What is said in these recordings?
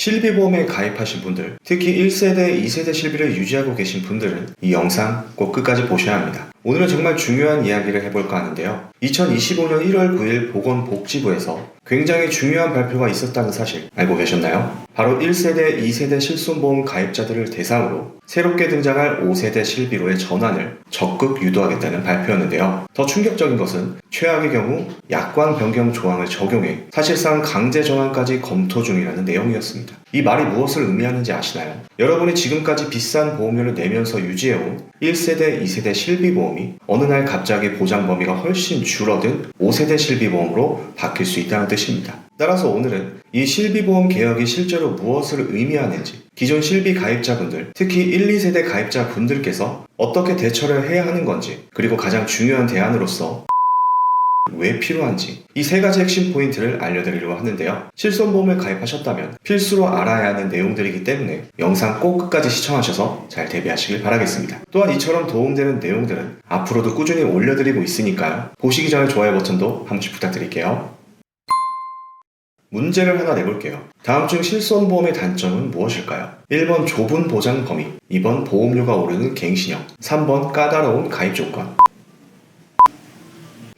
실비보험에 가입하신 분들, 특히 1세대, 2세대 실비를 유지하고 계신 분들은 이 영상 꼭 끝까지 보셔야 합니다. 오늘은 정말 중요한 이야기를 해볼까 하는데요. 2025년 1월 9일 보건복지부에서 굉장히 중요한 발표가 있었다는 사실 알고 계셨나요? 바로 1세대, 2세대 실손보험 가입자들을 대상으로 새롭게 등장할 5세대 실비로의 전환을 적극 유도하겠다는 발표였는데요. 더 충격적인 것은 최악의 경우 약관 변경 조항을 적용해 사실상 강제 전환까지 검토 중이라는 내용이었습니다. 이 말이 무엇을 의미하는지 아시나요? 여러분이 지금까지 비싼 보험료를 내면서 유지해온 1세대, 2세대 실비보험이 어느 날 갑자기 보장 범위가 훨씬 줄어든 5세대 실비보험으로 바뀔 수 있다는 뜻입니다. 따라서 오늘은 이 실비보험 개혁이 실제로 무엇을 의미하는지 기존 실비 가입자분들, 특히 1, 2세대 가입자분들께서 어떻게 대처를 해야 하는 건지 그리고 가장 중요한 대안으로서 왜 필요한지 이 세 가지 핵심 포인트를 알려드리려고 하는데요. 실손보험을 가입하셨다면 필수로 알아야 하는 내용들이기 때문에 영상 꼭 끝까지 시청하셔서 잘 대비하시길 바라겠습니다. 또한 이처럼 도움되는 내용들은 앞으로도 꾸준히 올려드리고 있으니까요. 보시기 전에 좋아요 버튼도 한 번씩 부탁드릴게요. 문제를 하나 내볼게요. 다음 중 실손보험의 단점은 무엇일까요? 1번 좁은 보장 범위, 2번 보험료가 오르는 갱신형, 3번 까다로운 가입 조건.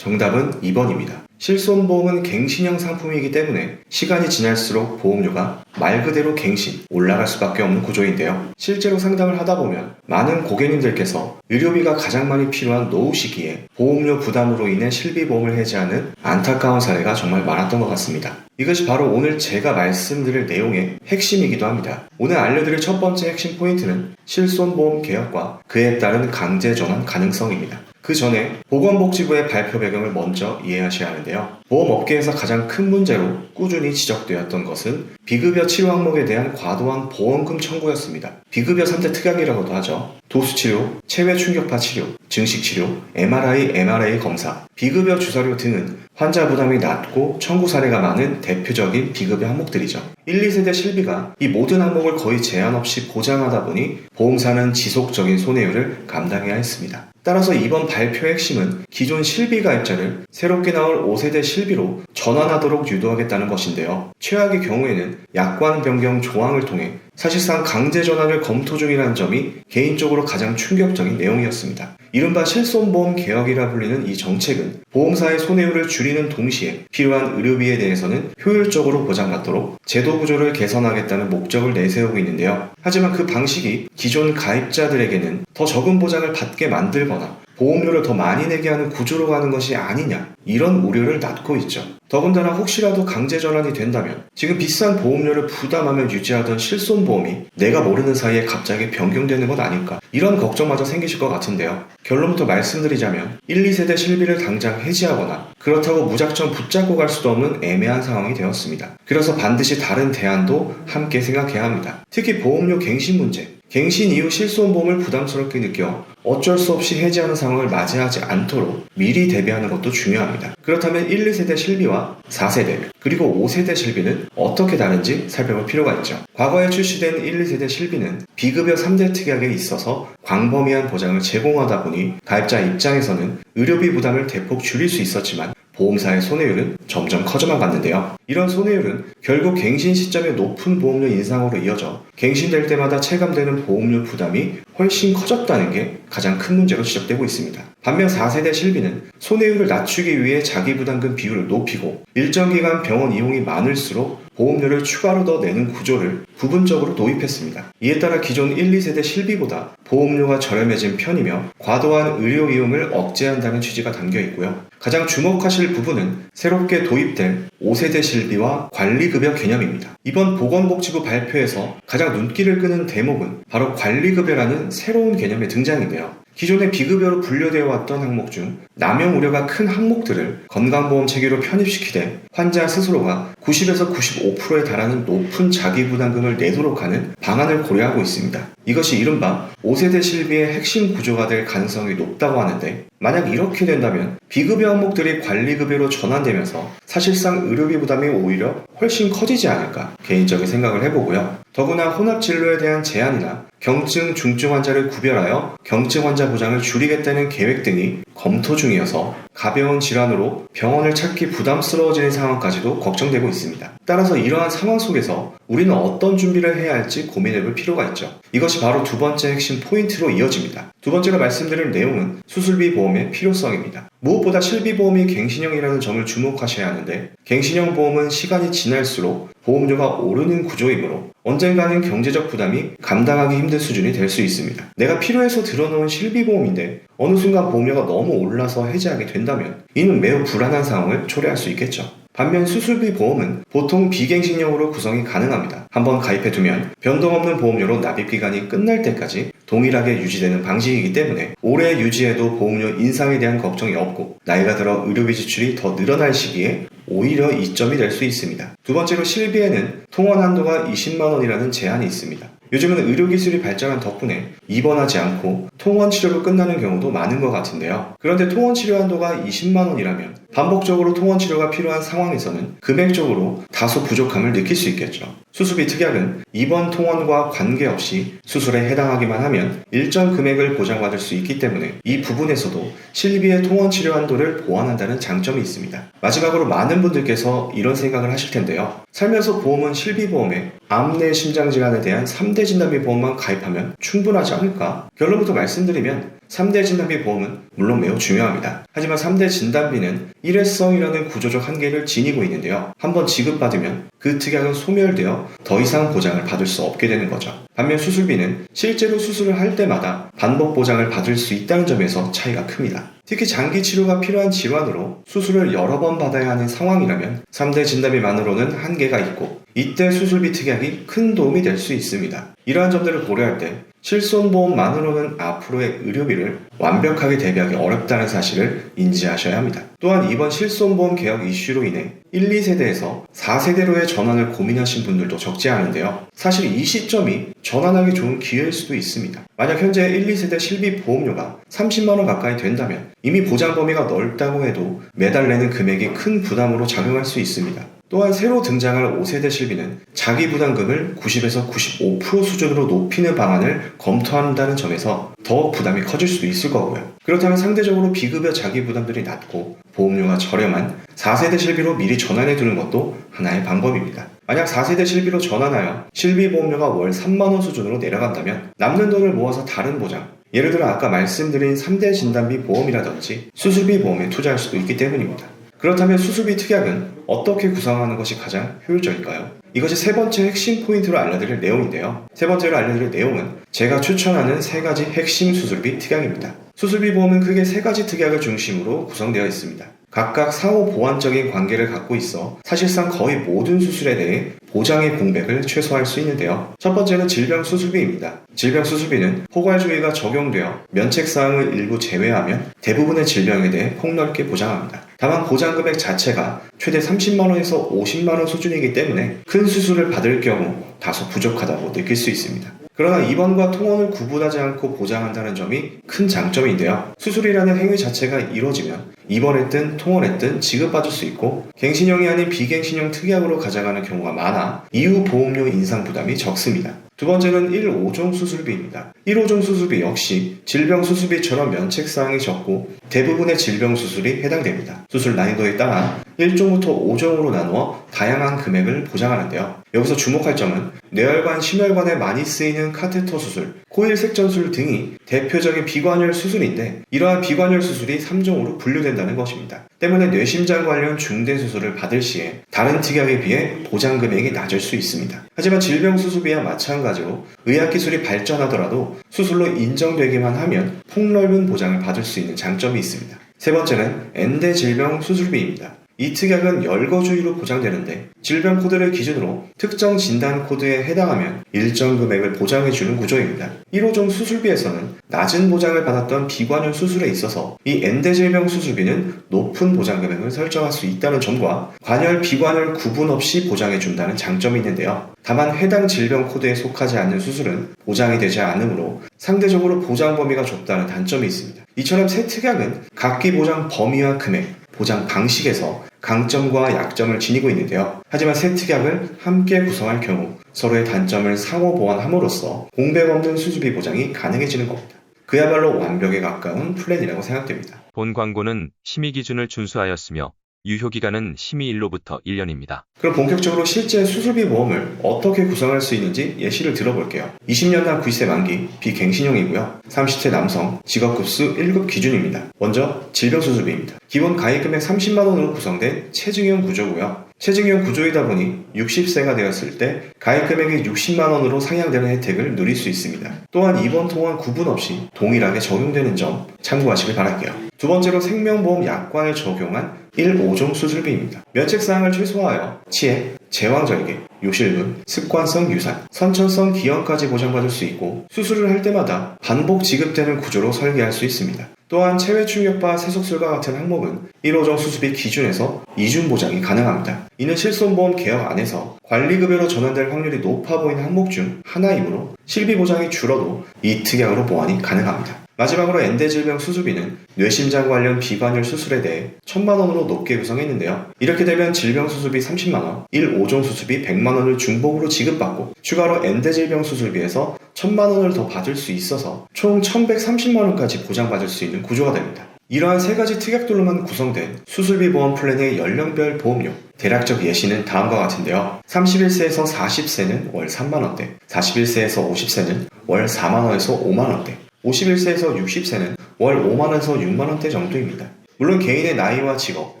정답은 2번입니다. 실손보험은 갱신형 상품이기 때문에 시간이 지날수록 보험료가 말 그대로 갱신, 올라갈 수밖에 없는 구조인데요. 실제로 상담을 하다 보면 많은 고객님들께서 의료비가 가장 많이 필요한 노후 시기에 보험료 부담으로 인해 실비보험을 해지하는 안타까운 사례가 정말 많았던 것 같습니다. 이것이 바로 오늘 제가 말씀드릴 내용의 핵심이기도 합니다. 오늘 알려드릴 첫 번째 핵심 포인트는 실손보험 개혁과 그에 따른 강제 전환 가능성입니다. 그 전에 보건복지부의 발표 배경을 먼저 이해하셔야 하는데요. 보험업계에서 가장 큰 문제로 꾸준히 지적되었던 것은 비급여 치료 항목에 대한 과도한 보험금 청구였습니다. 비급여 3대 특약이라고도 하죠. 도수치료, 체외 충격파 치료, 증식치료, MRI, MRA 검사, 비급여 주사료 등은 환자 부담이 낮고 청구 사례가 많은 대표적인 비급여 항목들이죠. 1, 2세대 실비가 이 모든 항목을 거의 제한 없이 보장하다 보니 보험사는 지속적인 손해율을 감당해야 했습니다. 따라서 이번 발표의 핵심은 기존 실비 가입자를 새롭게 나올 5세대 실비로 전환하도록 유도하겠다는 것인데요. 최악의 경우에는 약관 변경 조항을 통해 사실상 강제 전환을 검토 중이라는 점이 개인적으로 가장 충격적인 내용이었습니다. 이른바 실손보험 개혁이라 불리는 이 정책은 보험사의 손해율을 줄이는 동시에 필요한 의료비에 대해서는 효율적으로 보장받도록 제도 구조를 개선하겠다는 목적을 내세우고 있는데요. 하지만 그 방식이 기존 가입자들에게는 더 적은 보장을 받게 만들거나 보험료를 더 많이 내게 하는 구조로 가는 것이 아니냐 이런 우려를 낳고 있죠. 더군다나 혹시라도 강제 전환이 된다면 지금 비싼 보험료를 부담하며 유지하던 실손보험이 내가 모르는 사이에 갑자기 변경되는 것 아닐까 이런 걱정마저 생기실 것 같은데요. 결론부터 말씀드리자면 1, 2세대 실비를 당장 해지하거나 그렇다고 무작정 붙잡고 갈 수도 없는 애매한 상황이 되었습니다. 그래서 반드시 다른 대안도 함께 생각해야 합니다. 특히 보험료 갱신 문제 갱신 이후 실손보험을 부담스럽게 느껴 어쩔 수 없이 해지하는 상황을 맞이하지 않도록 미리 대비하는 것도 중요합니다. 그렇다면 1, 2세대 실비와 4세대 그리고 5세대 실비는 어떻게 다른지 살펴볼 필요가 있죠. 과거에 출시된 1, 2세대 실비는 비급여 3대 특약에 있어서 광범위한 보장을 제공하다 보니 가입자 입장에서는 의료비 부담을 대폭 줄일 수 있었지만 보험사의 손해율은 점점 커져만 갔는데요. 이런 손해율은 결국 갱신 시점의 높은 보험료 인상으로 이어져 갱신될 때마다 체감되는 보험료 부담이 훨씬 커졌다는 게 가장 큰 문제로 지적되고 있습니다. 반면 4세대 실비는 손해율을 낮추기 위해 자기 부담금 비율을 높이고 일정 기간 병원 이용이 많을수록 보험료를 추가로 더 내는 구조를 부분적으로 도입했습니다. 이에 따라 기존 1, 2세대 실비보다 보험료가 저렴해진 편이며 과도한 의료 이용을 억제한다는 취지가 담겨 있고요. 가장 주목하실 부분은 새롭게 도입된 5세대 실비와 관리급여 개념입니다. 이번 보건복지부 발표에서 가장 눈길을 끄는 대목은 바로 관리급여라는 새로운 개념의 등장인데요. 기존의 비급여로 분류되어 왔던 항목 중 남용 우려가 큰 항목들을 건강보험 체계로 편입시키되 환자 스스로가 90에서 95%에 달하는 높은 자기부담금을 내도록 하는 방안을 고려하고 있습니다. 이것이 이른바 5세대 실비의 핵심 구조가 될 가능성이 높다고 하는데 만약 이렇게 된다면 비급여 항목들이 관리급여로 전환되면서 사실상 의료비 부담이 오히려 훨씬 커지지 않을까 개인적인 생각을 해보고요. 더구나 혼합진료에 대한 제한이나 경증, 중증 환자를 구별하여 경증 환자 보장을 줄이겠다는 계획 등이 검토 중이어서 가벼운 질환으로 병원을 찾기 부담스러워지는 상황까지도 걱정되고 있습니다. 따라서 이러한 상황 속에서 우리는 어떤 준비를 해야 할지 고민해볼 필요가 있죠. 이것이 바로 두 번째 핵심 포인트로 이어집니다. 두 번째로 말씀드릴 내용은 수술비 보험의 필요성입니다. 무엇보다 실비보험이 갱신형이라는 점을 주목하셔야 하는데 갱신형 보험은 시간이 지날수록 보험료가 오르는 구조이므로 언젠가는 경제적 부담이 감당하기 힘든 수준이 될 수 있습니다. 내가 필요해서 들어놓은 실비보험인데 어느 순간 보험료가 너무 올라서 해지하게 된다면 이는 매우 불안한 상황을 초래할 수 있겠죠. 반면 수술비 보험은 보통 비갱신형으로 구성이 가능합니다. 한번 가입해두면 변동 없는 보험료로 납입 기간이 끝날 때까지 동일하게 유지되는 방식이기 때문에 오래 유지해도 보험료 인상에 대한 걱정이 없고 나이가 들어 의료비 지출이 더 늘어날 시기에 오히려 이점이 될 수 있습니다. 두 번째로 실비에는 통원 한도가 20만 원이라는 제한이 있습니다. 요즘은 의료기술이 발전한 덕분에 입원하지 않고 통원 치료로 끝나는 경우도 많은 것 같은데요. 그런데 통원 치료 한도가 20만 원이라면 반복적으로 통원 치료가 필요한 상황에서는 금액적으로 다소 부족함을 느낄 수 있겠죠. 수술비 특약은 입원 통원과 관계없이 수술에 해당하기만 하면 일정 금액을 보장받을 수 있기 때문에 이 부분에서도 실비의 통원 치료 한도를 보완한다는 장점이 있습니다. 마지막으로 많은 분들께서 이런 생각을 하실 텐데요. 살면서 보험은 실비보험에 암내 심장질환에 대한 3대 진단비 보험만 가입하면 충분하지 않을까? 결론부터 말씀드리면 3대 진단비 보험은 물론 매우 중요합니다. 하지만 3대 진단비는 일회성이라는 구조적 한계를 지니고 있는데요. 한번 지급받으면 그 특약은 소멸되어 더 이상 보장을 받을 수 없게 되는 거죠. 반면 수술비는 실제로 수술을 할 때마다 반복 보장을 받을 수 있다는 점에서 차이가 큽니다. 특히 장기 치료가 필요한 질환으로 수술을 여러 번 받아야 하는 상황이라면 3대 진단비만으로는 한계가 있고 이때 수술비 특약이 큰 도움이 될 수 있습니다. 이러한 점들을 고려할 때 실손보험만으로는 앞으로의 의료비를 완벽하게 대비하기 어렵다는 사실을 인지하셔야 합니다. 또한 이번 실손보험 개혁 이슈로 인해 1, 2세대에서 4세대로의 전환을 고민하신 분들도 적지 않은데요. 사실 이 시점이 전환하기 좋은 기회일 수도 있습니다. 만약 현재 1, 2세대 실비 보험료가 30만원 가까이 된다면 이미 보장 범위가 넓다고 해도 매달 내는 금액이 큰 부담으로 작용할 수 있습니다. 또한 새로 등장할 5세대 실비는 자기 부담금을 90에서 95% 수준으로 높이는 방안을 검토한다는 점에서 더욱 부담이 커질 수도 있을 거고요. 그렇다면 상대적으로 비급여 자기 부담들이 낮고 보험료가 저렴한 4세대 실비로 미리 전환해 두는 것도 하나의 방법입니다. 만약 4세대 실비로 전환하여 실비 보험료가 월 3만원 수준으로 내려간다면 남는 돈을 모아서 다른 보장, 예를 들어 아까 말씀드린 3대 진단비 보험이라든지 수술비 보험에 투자할 수도 있기 때문입니다. 그렇다면 수술비 특약은 어떻게 구성하는 것이 가장 효율적일까요? 이것이 세 번째 핵심 포인트로 알려드릴 내용인데요. 세 번째로 알려드릴 내용은 제가 추천하는 세 가지 핵심 수술비 특약입니다. 수술비 보험은 크게 세 가지 특약을 중심으로 구성되어 있습니다. 각각 상호 보완적인 관계를 갖고 있어 사실상 거의 모든 수술에 대해 보장의 공백을 최소화할 수 있는데요. 첫 번째는 질병 수술비입니다. 질병 수술비는 포괄주의가 적용되어 면책사항을 일부 제외하면 대부분의 질병에 대해 폭넓게 보장합니다. 다만 보장 금액 자체가 최대 30만원에서 50만원 수준이기 때문에 큰 수술을 받을 경우 다소 부족하다고 느낄 수 있습니다. 그러나 입원과 통원을 구분하지 않고 보장한다는 점이 큰 장점인데요. 수술이라는 행위 자체가 이루어지면 입원했든 통원했든 지급받을 수 있고 갱신형이 아닌 비갱신형 특약으로 가져가는 경우가 많아 이후 보험료 인상 부담이 적습니다. 두 번째는 1, 5종 수술비입니다. 1, 5종 수술비 역시 질병 수술비처럼 면책사항이 적고 대부분의 질병 수술이 해당됩니다. 수술 난이도에 따라 1종부터 5종으로 나누어 다양한 금액을 보장하는데요. 여기서 주목할 점은 뇌혈관, 심혈관에 많이 쓰이는 카테터 수술, 코일 색전술 등이 대표적인 비관혈 수술인데 이러한 비관혈 수술이 3종으로 분류된다는 것입니다. 때문에 뇌심장 관련 중대 수술을 받을 시에 다른 특약에 비해 보장 금액이 낮을 수 있습니다. 하지만 질병 수술비와 마찬가지로 의학 기술이 발전하더라도 수술로 인정되기만 하면 폭넓은 보장을 받을 수 있는 장점이 있습니다. 세 번째는 엔대 질병 수술비입니다. 이 특약은 열거주의로 보장되는데 질병 코드를 기준으로 특정 진단 코드에 해당하면 일정 금액을 보장해주는 구조입니다. 1호종 수술비에서는 낮은 보장을 받았던 비관혈 수술에 있어서 이 엔대 질병 수술비는 높은 보장 금액을 설정할 수 있다는 점과 관혈, 비관혈 구분 없이 보장해준다는 장점이 있는데요. 다만 해당 질병 코드에 속하지 않는 수술은 보장이 되지 않으므로 상대적으로 보장 범위가 좁다는 단점이 있습니다. 이처럼 새 특약은 각기 보장 범위와 금액, 보장 방식에서 강점과 약점을 지니고 있는데요. 하지만 새 특약을 함께 구성할 경우 서로의 단점을 상호 보완함으로써 공백 없는 수주비 보장이 가능해지는 겁니다. 그야말로 완벽에 가까운 플랜이라고 생각됩니다. 본 광고는 심의 기준을 준수하였으며 유효 기간은 심의일로부터 1년입니다. 그럼 본격적으로 실제 수술비 보험을 어떻게 구성할 수 있는지 예시를 들어볼게요. 20년당 90세 만기, 비갱신형이고요. 30세 남성, 직업급수 1급 기준입니다. 먼저 질병수술비입니다. 기본 가입 금액 30만원으로 구성된 체증형 구조고요. 체증형 구조이다 보니 60세가 되었을 때 가입 금액이 60만원으로 상향되는 혜택을 누릴 수 있습니다. 또한 입원 통원 구분 없이 동일하게 적용되는 점 참고하시길 바랄게요. 두 번째로 생명보험 약관을 적용한 1, 5종 수술비입니다. 면책사항을 최소화하여 치액, 제왕절개, 요실금, 습관성 유산, 선천성 기형까지 보장받을 수 있고 수술을 할 때마다 반복 지급되는 구조로 설계할 수 있습니다. 또한 체외 충격파 세속술과 같은 항목은 1호종 수술비 기준에서 이중 보장이 가능합니다. 이는 실손보험 개혁 안에서 관리급여로 전환될 확률이 높아 보이는 항목 중 하나이므로 실비 보장이 줄어도 이 특약으로 보완이 가능합니다. 마지막으로 엔대 질병 수술비는 뇌심장 관련 비관율 수술에 대해 1천만 원으로 높게 구성했는데요. 이렇게 되면 질병 수술비 30만 원, 1, 5종 수술비 100만 원을 중복으로 지급받고 추가로 엔대 질병 수술비에서 1천만 원을 더 받을 수 있어서 총 1,130만 원까지 보장받을 수 있는 구조가 됩니다. 이러한 세 가지 특약들로만 구성된 수술비 보험 플랜의 연령별 보험료 대략적 예시는 다음과 같은데요. 31세에서 40세는 월 3만원대, 41세에서 50세는 월 4만원에서 5만원대, 51세에서 60세는 월 5만원에서 6만원대 정도입니다. 물론 개인의 나이와 직업,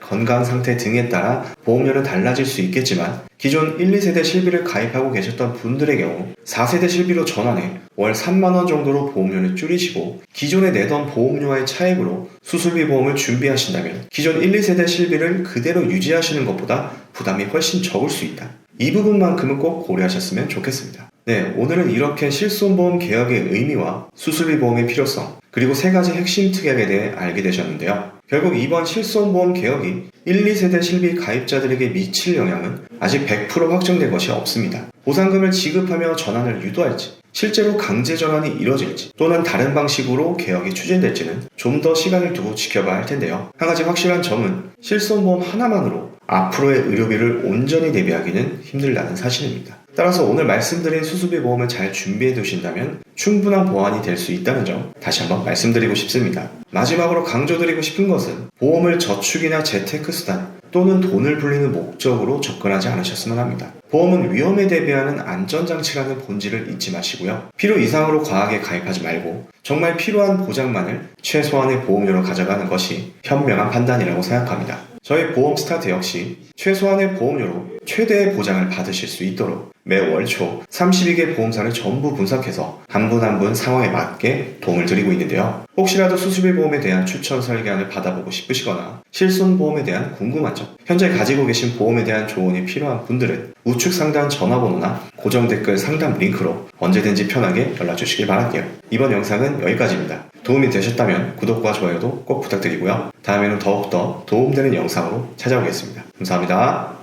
건강 상태 등에 따라 보험료는 달라질 수 있겠지만 기존 1, 2세대 실비를 가입하고 계셨던 분들의 경우 4세대 실비로 전환해 월 3만원 정도로 보험료를 줄이시고 기존에 내던 보험료와의 차액으로 수술비 보험을 준비하신다면 기존 1, 2세대 실비를 그대로 유지하시는 것보다 부담이 훨씬 적을 수 있다. 이 부분만큼은 꼭 고려하셨으면 좋겠습니다. 네, 오늘은 이렇게 실손보험 개혁의 의미와 수술비 보험의 필요성, 그리고 세 가지 핵심 특약에 대해 알게 되셨는데요. 결국 이번 실손보험 개혁이 1, 2세대 실비 가입자들에게 미칠 영향은 아직 100% 확정된 것이 없습니다. 보상금을 지급하며 전환을 유도할지, 실제로 강제 전환이 이뤄질지, 또는 다른 방식으로 개혁이 추진될지는 좀 더 시간을 두고 지켜봐야 할 텐데요. 한 가지 확실한 점은 실손보험 하나만으로 앞으로의 의료비를 온전히 대비하기는 힘들다는 사실입니다. 따라서 오늘 말씀드린 수술비 보험을 잘 준비해 두신다면 충분한 보완이 될 수 있다는 점 다시 한번 말씀드리고 싶습니다. 마지막으로 강조드리고 싶은 것은 보험을 저축이나 재테크 수단 또는 돈을 불리는 목적으로 접근하지 않으셨으면 합니다. 보험은 위험에 대비하는 안전장치라는 본질을 잊지 마시고요. 필요 이상으로 과하게 가입하지 말고 정말 필요한 보장만을 최소한의 보험료로 가져가는 것이 현명한 판단이라고 생각합니다. 저희 보험 스타트 역시 최소한의 보험료로 최대의 보장을 받으실 수 있도록 매월 초 32개 보험사를 전부 분석해서 한 분 한 분 상황에 맞게 도움을 드리고 있는데요. 혹시라도 수술비 보험에 대한 추천 설계안을 받아보고 싶으시거나 실손 보험에 대한 궁금한 점, 현재 가지고 계신 보험에 대한 조언이 필요한 분들은 우측 상단 전화번호나 고정 댓글 상담 링크로 언제든지 편하게 연락 주시길 바랄게요. 이번 영상은 여기까지입니다. 도움이 되셨다면 구독과 좋아요도 꼭 부탁드리고요. 다음에는 더욱더 도움되는 영상으로 찾아오겠습니다. 감사합니다.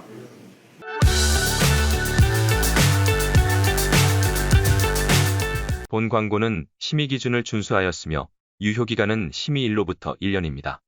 본 광고는 심의 기준을 준수하였으며 유효 기간은 심의일로부터 1년입니다.